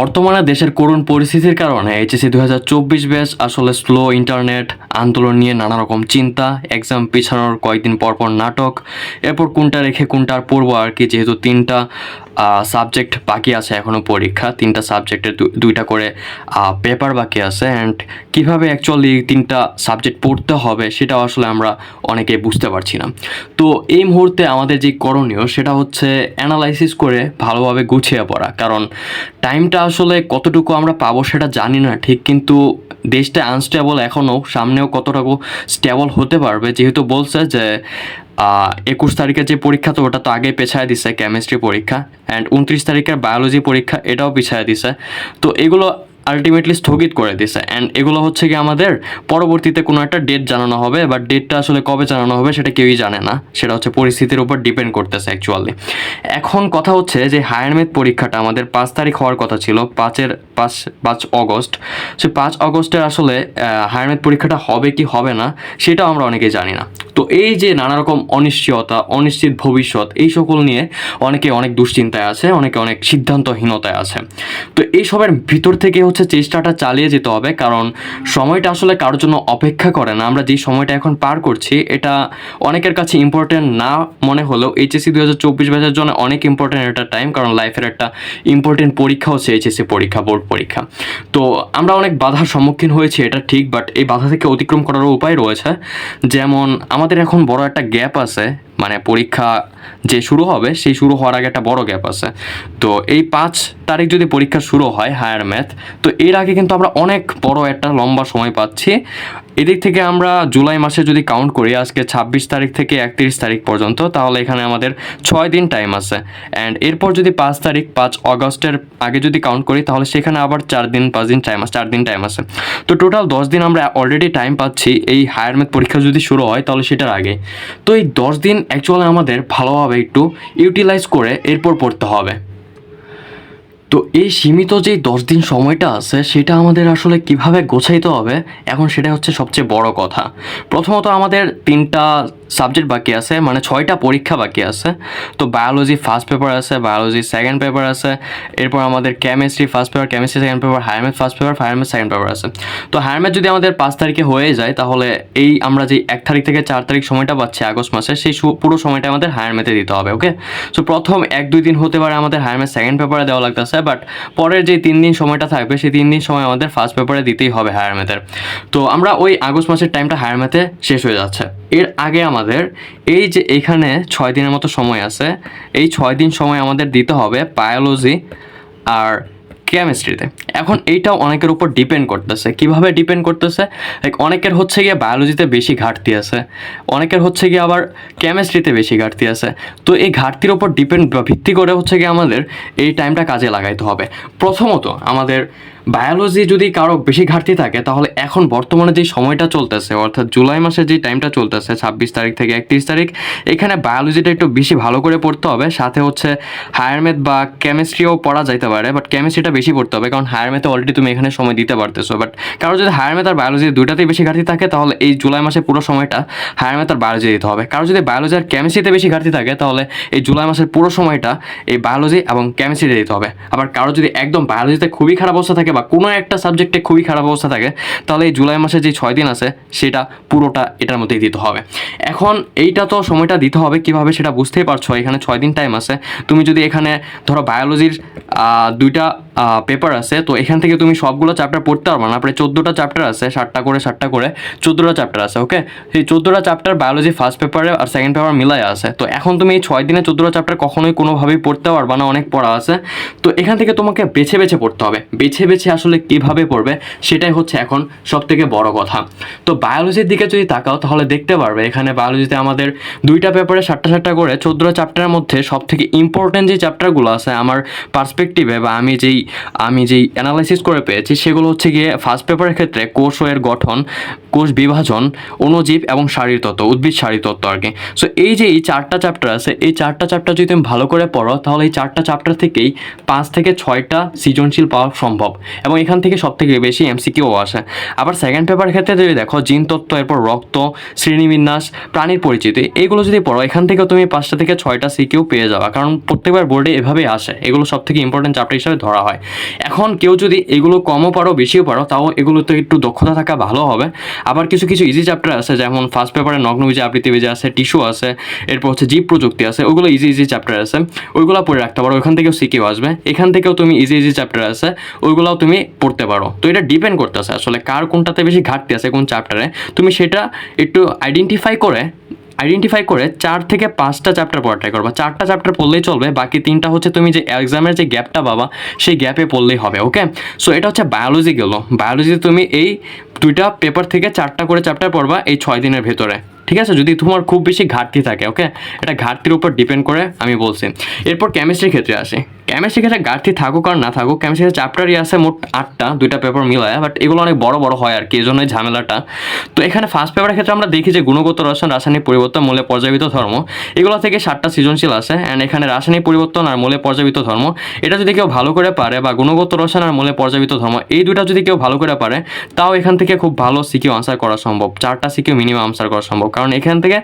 বর্তমানে দেশের করুণ পরিস্থিতির কারণে এইচএসসি দু হাজার চব্বিশ ব্যাচ আসলে স্লো ইন্টারনেট আন্দোলন নিয়ে নানা রকম চিন্তা এক্সাম পিছানোর কয়েকদিন পরপর পর নাটক, এরপর কোনটা রেখে কোনটার পড়ব আর কি, যেহেতু তিনটা। সাবজেক্ট বাকি আছে এখনও পরীক্ষা। তিনটা সাবজেক্টের দুইটা করে পেপার বাকি আছে। অ্যান্ড কীভাবে অ্যাকচুয়ালি তিনটা সাবজেক্ট পড়তে হবে সেটাও আসলে আমরা অনেকে বুঝতে পারছি না। তো এই মুহূর্তে আমাদের যে করণীয় সেটা হচ্ছে অ্যানালাইসিস করে ভালোভাবে গুছিয়ে পড়া। কারণ টাইমটা আসলে কতটুকু আমরা পাবো সেটা জানি না ঠিক, কিন্তু দেশটা আনস্টেবল এখনও সামনেও কতটুকু স্টেবল হতে পারবে, যেহেতু বলছে যে একুশ তারিখের যে পরীক্ষা, তো ওটা তো আগে পেছায় দিছে কেমিস্ট্রি পরীক্ষা অ্যান্ড উনত্রিশ তারিখের বায়োলজি পরীক্ষা, এটাও পিছায় দিছে। তো এগুলো আলটিমেটলি স্থগিত করে দিছে অ্যান্ড এগুলো হচ্ছে কি আমাদের পরবর্তীতে কোনো একটা ডেট জানানো হবে বা ডেটটা আসলে কবে জানানো হবে সেটা কেউই জানে না, সেটা হচ্ছে পরিস্থিতির উপর ডিপেন্ড করতেছে অ্যাকচুয়ালি এখন কথা হচ্ছে যে হায়ার ম্যাথ পরীক্ষাটা আমাদের পাঁচ তারিখ হওয়ার কথা ছিল, পাঁচের পাঁচ পাঁচ অগস্ট সে পাঁচ অগস্টের আসলে হায়ার ম্যাথ পরীক্ষাটা হবে কি হবে না, সেটাও আমরা অনেকেই জানি না। তো এই যে নানা রকম অনিশ্চয়তা, অনিশ্চিত ভবিষ্যৎ, এই সকল নিয়ে অনেকে অনেক দুশ্চিন্তায় আছে, অনেকে অনেক সিদ্ধান্তহীনতায় আছে। তো এই সবের ভিতর থেকে হচ্ছে চেষ্টাটা চালিয়ে যেতে হবে, কারণ সময়টা আসলে কারোর জন্য অপেক্ষা করে না। আমরা যে সময়টা এখন পার করছি, এটা অনেকের কাছে ইম্পর্টেন্ট না মনে হলেও এইচএসসি দু হাজার চব্বিশ ব্যাচের জন্য অনেক ইম্পর্টেন্ট একটা টাইম কারণ লাইফের একটা ইম্পর্টেন্ট পরীক্ষা হচ্ছে এইচএসসি পরীক্ষা, বোর্ড পরীক্ষা। তো আমরা অনেক বাধার সম্মুখীন হয়েছি, এটা ঠিক বাট এই বাধা থেকে অতিক্রম করারও উপায় রয়েছে। যেমন আমাদের এখন বড় একটা গ্যাপ আছে। মানে পরীক্ষা যে শুরু হবে, সেই শুরু হওয়ার আগে একটা বড় গ্যাপ আছে। তো এই পাঁচ তারিখ যদি পরীক্ষা শুরু হয় হায়ার ম্যাথ তো এর আগে কিন্তু আমরা অনেক বড় একটা লম্বা সময় পাচ্ছি। এদিক থেকে আমরা জুলাই মাসে যদি কাউন্ট করি, আজকে ছাব্বিশ তারিখ থেকে একত্রিশ তারিখ পর্যন্ত, তাহলে এখানে আমাদের ছয় দিন টাইম আছে। অ্যান্ড এরপর যদি পাঁচ তারিখ, পাঁচ অগস্টের আগে যদি কাউন্ট করি, তাহলে সেখানে আবার চার দিন, পাঁচ দিন টাইম আছে, চার দিন টাইম আছে। তো টোটাল দশ দিন আমরা অলরেডি টাইম পাচ্ছি, এই হায়ার ম্যাথ পরীক্ষা যদি শুরু হয়, তাহলে সেটার আগে। তো এই দশ দিন অ্যাকচুয়ালি আমাদের ভালোভাবে একটু ইউটিলাইজ করে এরপর পড়তে হবে। তো এই সীমিত যে দশ দিন সময়টা আছে, সেটা আমাদের আসলে কীভাবে গোছাইতে হবে? এখন সেটা হচ্ছে সবচেয়ে বড় কথা। প্রথমত আমাদের তিনটা সাবজেক্ট বাকি আছে মানে ছয়টা পরীক্ষা বাকি আছে। তো বায়োলজি ফার্স্ট পেপার আছে, বায়োলজি সেকেন্ড পেপার আছে, এরপর আমাদের chemistry first paper, chemistry second paper, higher math first paper higher math second paper আছে। তো হায়ার ম্যাথ যদি আমাদের পাঁচ তারিখে হয়ে যায়, তাহলে এই আমরা যে এক তারিখ থেকে চার তারিখ সময়টা পাচ্ছি আগস্ট মাসে, সেই পুরো সময়টা আমাদের হায়ার ম্যাথে দিতে হবে, ওকে? সো প্রথম এক দুই দিন হতে পারে আমাদের হায়ার ম্যাথ সেকেন্ড পেপারে দেওয়া লাগতেছে বাট পরের যে তিন দিন সময়টা থাকবে, সেই তিন দিন সময় আমাদের ফার্স্ট পেপারে দিতেই হবে হায়ার ম্যাথের তো আমরা ওই আগস্ট মাসের টাইমটা হায়ার ম্যাথে শেষ হয়ে যাচ্ছে। এর আগে আমাদের এই যে এখানে ছয় দিনের মতো সময় আছে, এই ছয় দিন সময় আমাদের দিতে হবে বায়োলজি আর কেমিস্ট্রিতে এখন এইটাও অনেকের উপর ডিপেন্ড করতেছে। কীভাবে ডিপেন্ড করতেছে? লাইক অনেকের হচ্ছে গিয়ে বায়োলজিতে বেশি ঘাটতি আছে। অনেকের হচ্ছে গিয়ে আবার কেমিস্ট্রিতে বেশি ঘাটতি আছে। তো এই ঘাটতির উপর ডিপেন্ড ভিত্তি করে হচ্ছে গিয়ে আমাদের এই টাইমটা কাজে লাগাইতে হবে। প্রথমত আমাদের বায়োলজি যদি কারও বেশি ঘাটতি থাকে, তাহলে এখন বর্তমানে যে সময়টা চলতেছে, অর্থাৎ জুলাই মাসের যে টাইমটা চলতেছে, ছাব্বিশ তারিখ থেকে একত্রিশ তারিখ, এখানে বায়োলজিটা একটু বেশি ভালো করে পড়তে হবে। সাথে হচ্ছে হায়ার ম্যাথ বা কেমিস্ট্রিও পড়া যাইতে পারে বাট কেমিস্ট্রিটা বেশি পড়তে হবে, কারণ হায়ার ম্যাথে অলরেডি তুমি এখানে সময় দিতে পারতেছো। বাট কারও যদি হায়ার ম্যাথ আর বায়োলজি দুইটাতেই বেশি ঘাটতি থাকে, তাহলে এই জুলাই মাসের পুরো সময়টা হায়ার ম্যাথ আর বায়োলজি দিতে হবে। কারও যদি বায়োলজি আর কেমিস্ট্রিতে বেশি ঘাটতি থাকে, তাহলে এই জুলাই মাসের পুরো সময়টা এই বায়োলজি এবং কেমিস্ট্রিতে দিতে হবে। আবার কারও যদি একদম বায়োলজিতে খুবই খারাপ অবস্থা থাকে বা কোনো একটা সাবজেক্টে খুবই খারাপ অবস্থা থাকে, তাহলে এই জুলাই মাসে যে ছয় দিন আছে, সেটা পুরোটা এটার মধ্যেই দিতে হবে। এখন এইটা তো সময়টা দিতে হবে, কীভাবে সেটা বুঝতেই পারছ? এখানে ছয় দিন টাইম আছে। তুমি যদি এখানে ধরো বায়োলজির দুইটা পেপার আছে, তো এখান থেকে তুমি সবগুলো চ্যাপ্টার পড়তে পারবে না। প্রায় চোদ্দোটা চ্যাপ্টার আছে, সাতটা করে সাতটা করে, চোদ্দোটা চ্যাপ্টার আছে ওকে সেই চোদ্দোটা চ্যাপ্টার বায়োলজি ফার্স্ট পেপারে আর সেকেন্ড পেপার মিলাই আছে। তো এখন তুমি এই ছয় দিনে চোদ্দোটা চ্যাপ্টার কখনোই কোনোভাবেই পড়তে পারবে না, অনেক পড়া আছে। তো এখান থেকে তোমাকে বেছে বেছে পড়তে হবে। বেছে বেছে আসলে কীভাবে পড়বে, সেটাই হচ্ছে এখন সব থেকে বড় কথা। তো বায়োলজির দিকে যদি তাকাও, তাহলে দেখতে পারবে, এখানে বায়োলজিতে আমাদের দুইটা পেপারে সাতটা সাতটা করে, চোদ্দোটা চ্যাপ্টারের মধ্যে সব থেকে ইম্পর্টেন্ট যে চ্যাপ্টারগুলো আছে, আমার পার্সপেক্টিভে বা আমি যেই আমি যেই অ্যানালাইসিস করে পেয়েছি সেগুলো হচ্ছে গিয়ে ফার্স্ট পেপারের ক্ষেত্রে কোর্স ওয়ের গঠন কোষ বিভাজন, অণুজীব এবং শারীরতত্ত্ব উদ্ভিদ শারীরতত্ত্ব আর কি। সো এই যে এই চারটা চ্যাপ্টার আছে, এই চারটা চ্যাপ্টার যদি তুমি ভালো করে পড়ো, তাহলে এই চারটা চ্যাপ্টার থেকেই পাঁচ থেকে ছয়টা সৃজনশীল পাওয়া সম্ভব। এবং এখান থেকে সব থেকে বেশি এমসিকিউ আসে। আবার সেকেন্ড পেপার ক্ষেত্রে যদি দেখো, জিন তত্ত্ব, এরপর রক্ত, শ্রেণীবিন্যাস, প্রাণীর পরিচিতি এইগুলো যদি পড়ো, এখান থেকে তুমি পাঁচটা থেকে ছয়টা সিকিউ পেয়ে যাবা। কারণ প্রত্যেকবার বোর্ডে এভাবেই আসে, এগুলো সব থেকে ইম্পর্টেন্ট চ্যাপ্টার হিসাবে ধরা হয়। এখন কেউ যদি এগুলো কমও পারো, বেশিও পারো, তাও এগুলোতে একটু দক্ষতা থাকা ভালো হবে। আবার কিছু কিছু ইজি চ্যাপ্টার আছে, যেমন ফার্স্ট পেপারে নগ্নবীজে আবৃত্তিবীজে আছে টিস্যু আছে, এরপর হচ্ছে জীব প্রযুক্তি আছে, ওগুলো ইজি ইজি চ্যাপ্টার আছে, ওইগুলো পড়ে রাখতে পারো ওখান থেকেও সিকিউ আসবে, এখান থেকেও তুমি ইজি ইজি চ্যাপ্টার আছে, ওইগুলোও তুমি পড়তে পারো। তো এটা ডিপেন্ড করতেছে আসলে কার কোনটাতে বেশি ঘাটতি আছে কোন চ্যাপ্টারে তুমি সেটা একটু আইডেন্টিফাই করে আইডেন্টিফাই করে চার থেকে পাঁচটা চ্যাপ্টার পড়া ট্রাই করবা চারটা চ্যাপ্টার পড়লেই চলবে, বাকি তিনটা হচ্ছে তুমি যে এক্সামের যে গ্যাপটা পাবা, সেই গ্যাপে পড়লেই হবে ওকে সো এটা হচ্ছে বায়োলজি গেলো। বায়োলজিতে তুমি এই দুইটা পেপার থেকে চারটা করে চ্যাপ্টার পড়বা এই ছয় দিনের ভেতরে। ঠিক আছে? যদি তোমার খুব বেশি ঘাটতি থাকে ওকে এটা ঘাটতির উপর ডিপেন্ড করে আমি বলছি। এরপর কেমিস্ট্রির ক্ষেত্রে আসি। কেমিস্ট্রির ক্ষেত্রে ঘাটতি থাকুক আর না থাকুক কেমিস্ট্রির চ্যাপ্টারই আছে মোট আটটা, দুইটা পেপার মিলায় বাট এগুলো অনেক বড় বড় হয় আর কি এই জন্যই ঝামেলাটা। তো এখানে ফার্স্ট পেপারের ক্ষেত্রে আমরা দেখি যে গুণগত রসায়ন, রাসায়নিক পরিবর্তন মূলে পর্যাবিত ধর্ম। এগুলো থেকে সাতটা সৃজনশীল আছে অ্যান্ড এখানে রাসায়নিক পরিবর্তন আর মূলে পর্যাবিত ধর্ম। এটা যদি কেউ ভালো করে পারে বা গুণগত রসায়ন আর মূলে পর্যাবিত ধর্ম, এই দুটা যদি কেউ ভালো করে পারে, তাও এখান থেকে খুব ভালো সিকিউ আনসার করা সম্ভব। চারটা সিকিউ মিনিমাম আনসার করা সম্ভব। কারণ এখান থেকে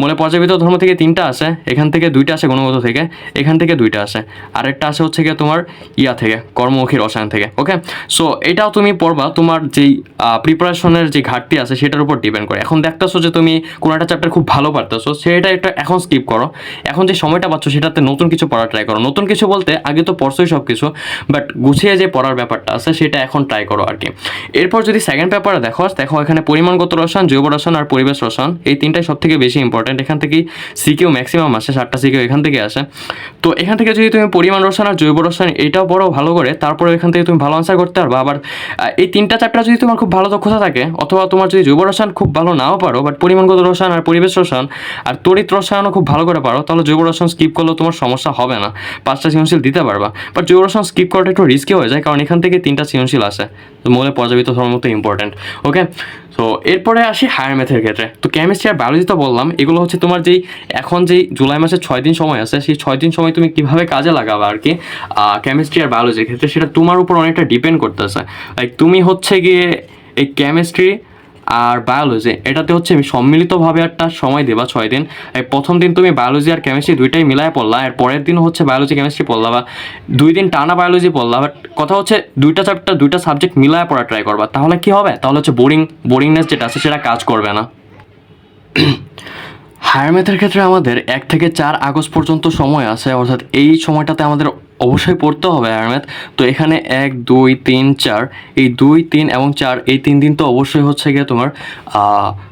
মূলে পর্যাবিত ধর্ম থেকে তিনটা আছে এখান থেকে দুইটা আছে গুণগত থেকে, এখান থেকে দুইটা আছে আরেকটা আছে হচ্ছে গিয়ে তোমার ইয়া থেকে, কর্মমুখী রসায়ন থেকে ওকে সো এটাও তুমি পড়বা, তোমার যেই প্রিপারেশনের যে ঘাটতি আছে সেটার উপর ডিপেন্ড করে। এখন দেখতেছো যে তুমি কোনো একটা চ্যাপ্টার খুব ভালো পারতেছো, সেটা একটা এখন স্কিপ করো। এখন যে সময়টা পাচ্ছ সেটাতে নতুন কিছু পড়া ট্রাই করো। নতুন কিছু বলতে আগে তো পড়ছোই সব কিছু বাট গুছিয়ে যে পড়ার ব্যাপারটা আছে সেটা এখন ট্রাই করো আর কি এরপর যদি সেকেন্ড পেপারে দেখো দেখো এখানে পরিমাণগত রসায়ন, জৈব রসায়ন আর পরিবেশ রসায়ন, এই তিনটাই সব থেকে বেশি ইম্পর্টেন্ট এখান থেকেই সিকিউ ম্যাক্সিমাম আসে, সাতটা সিকিউ এখান থেকে আসে। তো এখান থেকে যদি তুমি পরিমাণ রসায়ন আর জৈব রসায়ন এটাও পড়ো ভালো করে, তারপরে এখান থেকে তুমি ভালো আনসার করতে পারবে। আবার এই তিনটা চ্যাপ্টার যদি তোমার খুব ভালো দক্ষতা থাকে, অথবা তোমার যদি জৈব রসায়ন খুব ভালো নাও পারো বাট পরিমাণগত রসায়ন আর পরিবেশ রসায়ন আর তড়িৎ রসায়নও খুব ভালো করে পারো, তাহলে জৈব রসায়ন স্কিপ করলেও তোমার সমস্যা হবে না। পাঁচটা সৃজনশীল দিতে পারবা। বাট জৈব রসায়ন স্কিপ করাটা একটু রিস্কি হয়ে যায়, কারণ এখান থেকে তিনটা সৃজনশীল আসে। তো পর্যাবিত ধর্ম মতো ইম্পর্টেন্ট ওকে তো এরপরে আসি হায়ার ম্যাথের ক্ষেত্রে। তো কেমিস্ট্রি আর বায়োলজি তো বললাম, এগুলো হচ্ছে তোমার যেই এখন যেই জুলাই মাসে ছয় দিন সময় আছে, সেই ছয় দিন সময় তুমি কীভাবে কাজে লাগাবে আর কি কেমিস্ট্রি আর বায়োলজির ক্ষেত্রে সেটা তোমার উপর অনেকটা ডিপেন্ড করতেছে। লাইক তুমি হচ্ছে গিয়ে এই কেমিস্ট্রি আর বায়োলজি এটাতে হচ্ছে আমি সম্মিলিতভাবে একটা সময় দেবা, ছয় দিন। এই প্রথম দিন তুমি বায়োলজি আর কেমিস্ট্রি দুইটাই মিলায় পড়লা আর পরের দিন হচ্ছে বায়োলজি কেমিস্ট্রি পড়লা বা দুই দিন টানা বায়োলজি পড়লা। বাট কথা হচ্ছে দুইটা চ্যাপ্টার দুইটা সাবজেক্ট মিলায় পড়া ট্রাই করবা। তাহলে কি হবে? তাহলে হচ্ছে বোরিং বোরিংনেস যেটা আছে সেটা কাজ করবে না। হায়ার ম্যাথের ক্ষেত্রে আমাদের এক থেকে চার আগস্ট পর্যন্ত সময় আছে, অর্থাৎ এই সময়টাতে আমাদের অবশ্যই পড়তে হবে হায়ার ম্যাথ তো এখানে এক, দুই, তিন, চার, এই দুই, তিন এবং চার, এই তিন দিন তো অবশ্যই হচ্ছে গিয়ে তোমার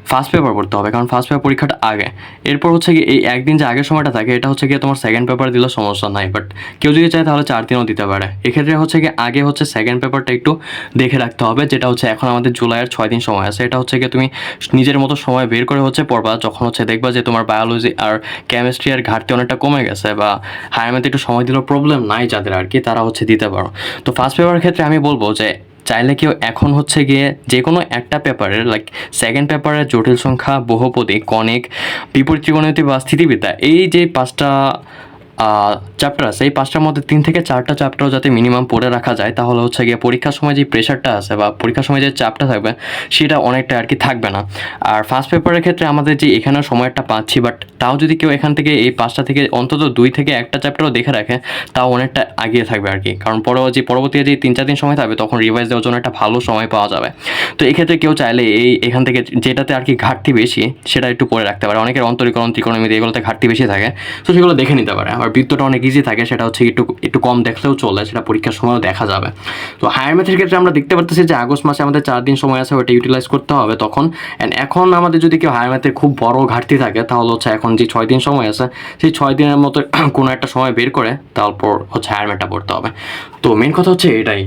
ফার্স্ট পেপার পড়তে হবে, কারণ ফার্স্ট পেপার পরীক্ষাটা আগে। এরপর হচ্ছে গিয়ে এই একদিন যে আগের সময়টা থাকে, এটা হচ্ছে গিয়ে তোমার সেকেন্ড পেপার দিলে সমস্যা নাই বাট কেউ যদি চায় তাহলে চার দিনও দিতে পারে। এক্ষেত্রে হচ্ছে গিয়ে আগে হচ্ছে সেকেন্ড পেপারটা একটু দেখে রাখতে হবে, যেটা হচ্ছে এখন আমাদের জুলাইয়ের ছয় দিন সময় আছে। এটা হচ্ছে গিয়ে তুমি নিজের মতো সময় বের করে হচ্ছে পড়বা, যখন হচ্ছে দেখবা যে তোমার বায়োলজি আর কেমিস্ট্রি আর ঘাটতি অনেকটা কমে গেছে বা হায়ার একটু সময় দিলেও প্রবলেম নাই। যাদের আর কি, তারা হচ্ছে দিতে পারো। তো ফার্স্ট পেপারের ক্ষেত্রে আমি বলব যে, চাইলে কেউ এখন হচ্ছে গিয়ে যে কোনো একটা পেপারের লাইক সেকেন্ড পেপারের জটিল সংখ্যা, বহুপদী, কণিক, বিপরীত ত্রিকোণমিতি বা স্থিতিবিদ্যা, এই যে পাঁচটা চ্যাপ্টার আছে। এই পাঁচটার মধ্যে তিন থেকে চারটা চ্যাপ্টারও যাতে মিনিমাম পড়ে রাখা যায়, তাহলে হচ্ছে গিয়ে পরীক্ষার সময় যে প্রেশারটা আছে বা পরীক্ষার সময় যে চাপটা থাকবে, সেটা অনেকটা আর কি থাকবে না। আর ফার্স্ট পেপারের ক্ষেত্রে আমাদের যে এখানে সময়টা পাচ্ছি বাট তাও যদি কেউ এখান থেকে এই পাঁচটা থেকে অন্তত দুই থেকে একটা চ্যাপ্টারও দেখে রাখে, তাও অনেকটা আগিয়ে থাকবে আর কি। কারণ পরে যে পরবর্তী যে তিন চার দিন সময় থাকবে, তখন রিভাইজ দেওয়ার জন্য একটা ভালো সময় পাওয়া যাবে। তো এক্ষেত্রে কেউ চাইলে এই এখান থেকে যেটাতে আর কি ঘাটতি বেশি, সেটা একটু পরে রাখতে পারে। অনেকের অন্তরীকরণ, ত্রিকোণমিতি, এগুলোতে ঘাটতি বেশি থাকে। তো সেগুলো দেখে নিতে পারে। আবার বৃত্তটা অনেক ইজি থাকে, সেটা হচ্ছে একটু একটু কম দেখলেও চলে, সেটা পরীক্ষার সময়ও দেখা যাবে। তো হায়ার ম্যাথের ক্ষেত্রে আমরা দেখতে পারতেছি যে আগস্ট মাসে আমাদের চার দিন সময় আছে ওটা ইউটিলাইজ করতে হবে তখন। অ্যান্ড এখন আমাদের যদি কেউ হায়ার ম্যাথের খুব বড় ঘাটতি থাকে, তাহলে হচ্ছে এখন যে ছয় দিন সময় আছে, সেই ছয় দিনের মতো কোনো একটা সময় বের করে, তারপর হচ্ছে হায়ার ম্যাথটা পড়তে হবে। তো মেন কথা হচ্ছে এটাই।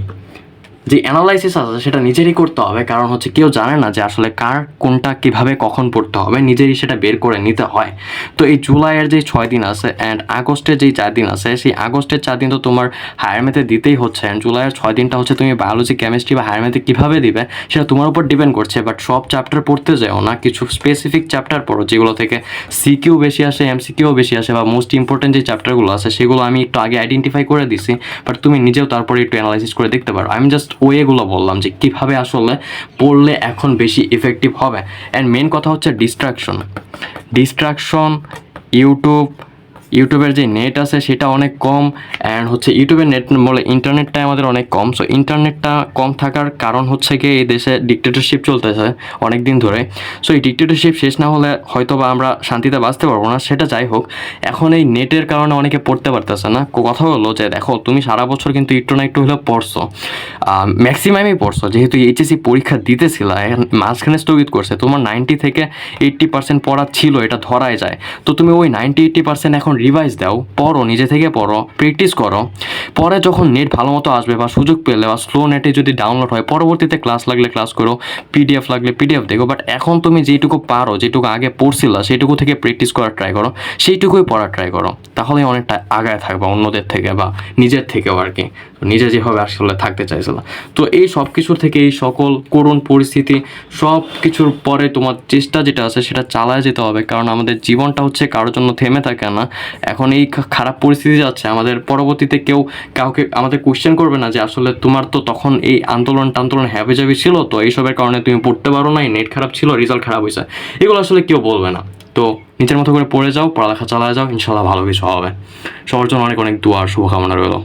যে অ্যানালাইসিস আছে সেটা নিজেরই করতে হবে, কারণ হচ্ছে কেউ জানে না যে আসলে কার কোনটা কীভাবে কখন পড়তে হবে, নিজেরই সেটা বের করে নিতে হয়। তো এই জুলাইয়ের যে ছয় দিন আছে অ্যান্ড আগস্টের যেই চার দিন আছে, সেই আগস্টের চার দিন তো তোমার হায়ার ম্যাথে দিতেই হচ্ছে অ্যান্ড জুলাইয়ের ছয় দিনটা হচ্ছে তুমি বায়োলজি কেমিস্ট্রি বা হায়ার ম্যাথে কীভাবে দিবে, সেটা তোমার উপর ডিপেন্ড করছে। বাট সব চ্যাপ্টার পড়তে যাও না, কিছু স্পেসিফিক চ্যাপ্টার পড়ো, যেগুলো থেকে সিকিউ বেশি আসে এমসিকিউ বেশি আসে বা মোস্ট ইম্পর্টেন্ট যে চ্যাপ্টারগুলো আছে, সেগুলো আমি একটু আগে আইডেন্টিফাই করে দিছি বাট তুমি নিজেও তারপরে একটু অ্যানালাইসিস করে দেখতে পারো। আমি জাস্ট ওয়েগুলো বললাম যে কীভাবে আসলে পড়লে এখন বেশি ইফেক্টিভ হবে। অ্যান্ড মেন কথা হচ্ছে ডিস্ট্রাকশন ডিস্ট্রাকশন ইউটিউব ইউটিউবের যে নেট আছে সেটা অনেক কম অ্যান্ড হচ্ছে ইউটিউবের নেট বলে ইন্টারনেটটা আমাদের অনেক কম। সো ইন্টারনেটটা কম থাকার কারণ হচ্ছে কি এই দেশে ডিক্টেটরশিপ চলতেছে অনেক দিন ধরে। সো এই ডিক্টেটরশিপ শেষ না হলে হয়তো বা আমরা শান্তিতে বাঁচতে পারব না, সেটা যাই হোক। এখন এই নেটের কারণে অনেকে পড়তে পারতেছে না। কথা হলো যে, দেখো, তুমি সারা বছর কিন্তু একটু না একটু হলেও পড়ছো। ম্যাক্সিমামই পড়ছো। যেহেতু এইচএসসি পরীক্ষা দিতেছিল মাঝখানে স্থগিত করছে। তোমার নাইনটি থেকে এইট্টি পার্সেন্ট পড়া ছিল, এটা ধরাই যায়। তো তুমি ওই নাইনটি এইট্টি পার্সেন্ট এখন রিভাইজ দাও, পড়ো, নিজে থেকে পড়ো প্র্যাকটিস করো। পরে যখন নেট ভালো মতো আসবে বা সুযোগ পেলে বা স্লো নেটে যদি ডাউনলোড হয়, পরবর্তীতে ক্লাস লাগলে ক্লাস করো পিডিএফ লাগলে পিডিএফ দেখো। বাট এখন তুমি যেটুকু পারো, যেটুকু আগে পড়ছিল সেইটুকু থেকে প্র্যাকটিস করার ট্রাই করো, সেইটুকুই পড়ার ট্রাই করো। তাহলে অনেকটা আগায় থাকবে অন্যদের থেকে বা নিজের থেকেও আর কি। নিজে যেভাবে আসলে থাকতে চাইছিল। তো এই সব কিছুর থেকে এই সকল করুণ পরিস্থিতি সব কিছুর পরে তোমার চেষ্টা যেটা আছে সেটা চালায় যেতে হবে। কারণ আমাদের জীবনটা হচ্ছে কারোর জন্য থেমে থাকে না। এখন এই খারাপ পরিস্থিতি যাচ্ছে, আমাদের পরবর্তীতে কেউ কাউকে আমাদের কোশ্চেন করবে না যে আসলে তোমার তো তখন এই আন্দোলন টান্দোলন হ্যাপি জাবি ছিল তো, এইসবের কারণে তুমি পড়তে পারো না নেট খারাপ ছিল রেজাল্ট খারাপ হয়েছে। এগুলো আসলে কেউ বলবে না। তো নিজের মতো করে পড়ে যাও, পড়ালেখা চালায় যাও ইনশাল্লাহ ভালো কিছু হবে। সবার জন্য অনেক অনেক দোয়া শুভকামনা রইল।